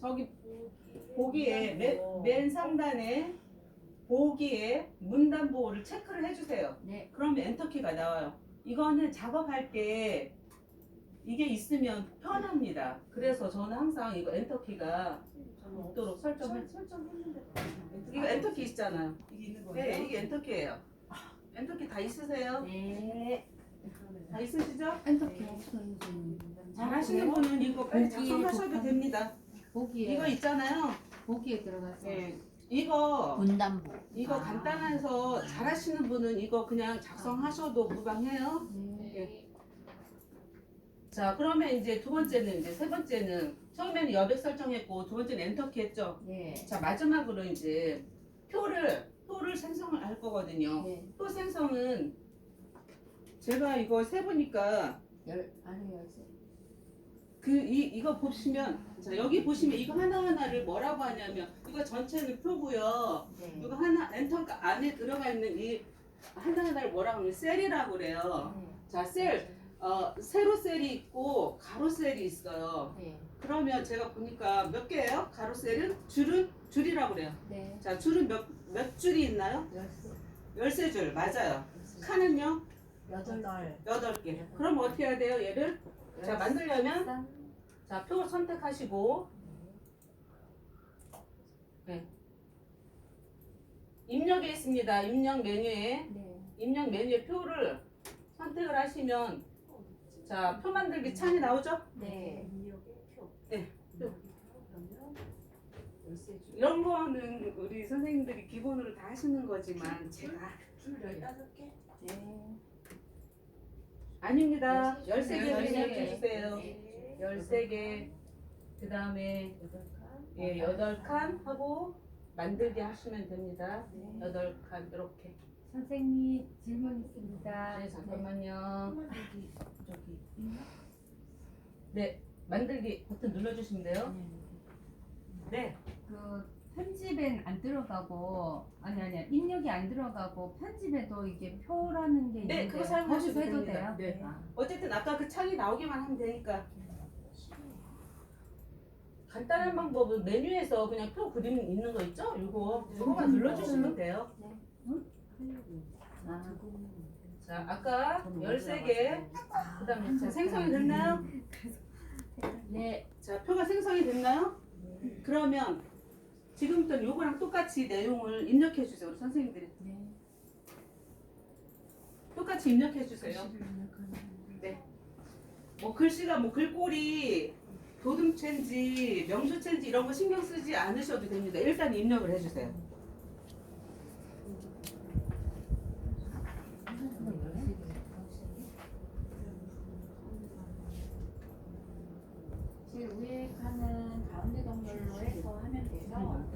저기 보기에 맨, 맨 상단에 보기에 문단 보호를 체크를 해주세요. 네. 그러면 엔터키가 나와요. 이거는 작업할 때 이게 있으면 편합니다. 그래서 저는 항상 이거 엔터키가 있도록 설정을 설정했는데 이거 엔터키 있잖아요. 이게 있는 거예요? 네, 이게 엔터키예요. 엔터키 다 있으세요? 네. 다 있으시죠? 엔터키 없어요. 잘하시는 분은 이거 빨리 작성하셔도 됩니다. 보기에 이거 있잖아요. 보기에 들어가서 네. 이거 분담부. 이거 아. 간단해서 잘하시는 분은 이거 그냥 작성하셔도 무방해요. 네. 자, 그러면 이제 두 번째는 이제 세 번째는 처음에는 여백 설정했고 두 번째는 엔터키 했죠. 네. 자, 마지막으로 이제 표를 표를 생성을 할 거거든요. 네. 표 생성은 제가 이거 세 보니까 열 안에 열쇠. 그 이 이거 보시면 자, 여기 보시면 이거 하나 하나를 뭐라고 하냐면 이거 전체는 표고요. 네. 이거 하나 엔터 안에 들어가 있는 이 하나 하나를 뭐라고 하면 셀이라고 그래요. 자, 셀 어, 세로 셀이 있고 가로 셀이 있어요. 네. 그러면 제가 보니까 몇 개예요? 가로 셀은 줄은 줄이라고 그래요. 네. 자, 줄은 몇, 몇 줄이 있나요? 열세 줄 맞아요. 칸은요? 여덟 날. 여덟 개. 그럼 어떻게 해야 돼요? 얘를 자 만들려면 쌍. 자표 선택하시고 네. 입력에 있습니다. 입력 메뉴에 네. 입력 메뉴에 표를 선택을 하시면 자 표 만들기 창이 나오죠? 네. 네. 이런 거는 우리 선생님들이 기본으로 다 하시는 거지만 제가 줄 15개? 네. 아닙니다. 열세 13개 줄. 입력해 주세요. 네. 13개 그 다음에 예, 8칸 하고 만들기 하시면 됩니다. 네. 8칸 이렇게 선생님 질문 있습니다. 네 잠깐만요 여기 저기 네 만들기 버튼 눌러주시면 돼요 네 그 편집엔 안 들어가고 아니 아니 입력이 안 들어가고 편집에도 이게 표라는 게 네, 있는데 그거 사용하셔도 거기서 해도 됩니다. 돼요? 네. 아. 어쨌든 아까 그 창이 나오기만 하면 되니까 간단한 방법은 메뉴에서 그냥 표 그림 있는 거 있죠? 이거 그거만 눌러주시면 돼요 아, 자 아까 13개 그 다음에 자 생성이 됐나요? 네. 자 표가 생성이 됐나요? 그러면 지금부터 요거랑 똑같이 내용을 입력해 주세요 우리 선생님들이. 네. 똑같이 입력해 주세요. 뭐 글씨가 뭐 글꼴이 도둠체인지 명주체인지 이런 거 신경 쓰지 않으셔도 됩니다. 일단 입력을 해 주세요. 제일 위에 칸은 가운데 동렬로 해서 하면 돼서